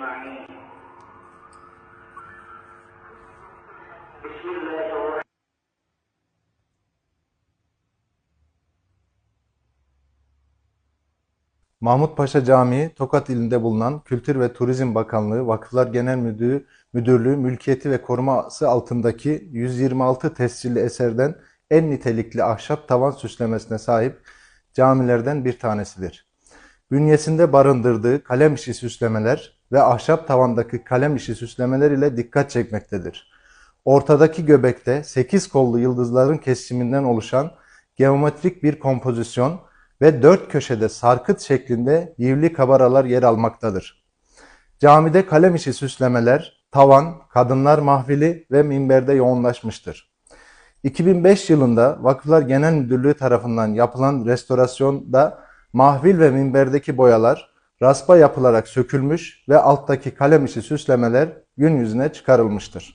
أجمعين بسم الله الرحمن Mahmut Paşa Camii, Tokat ilinde bulunan Kültür ve Turizm Bakanlığı Vakıflar Genel Müdürlüğü, Müdürlüğü Mülkiyeti ve Koruması altındaki 126 tescilli eserden en nitelikli ahşap tavan süslemesine sahip camilerden bir tanesidir. Bünyesinde barındırdığı kalem işi süslemeler ve ahşap tavandaki kalem işi süslemeler ile dikkat çekmektedir. Ortadaki göbekte 8 kollu yıldızların kesiminden oluşan geometrik bir kompozisyon ve dört köşede sarkıt şeklinde yivli kabaralar yer almaktadır. Camide kalem işi süslemeler, tavan, kadınlar mahfili ve minberde yoğunlaşmıştır. 2005 yılında Vakıflar Genel Müdürlüğü tarafından yapılan restorasyonda mahvil ve minberdeki boyalar raspa yapılarak sökülmüş ve alttaki kalem işi süslemeler gün yüzüne çıkarılmıştır.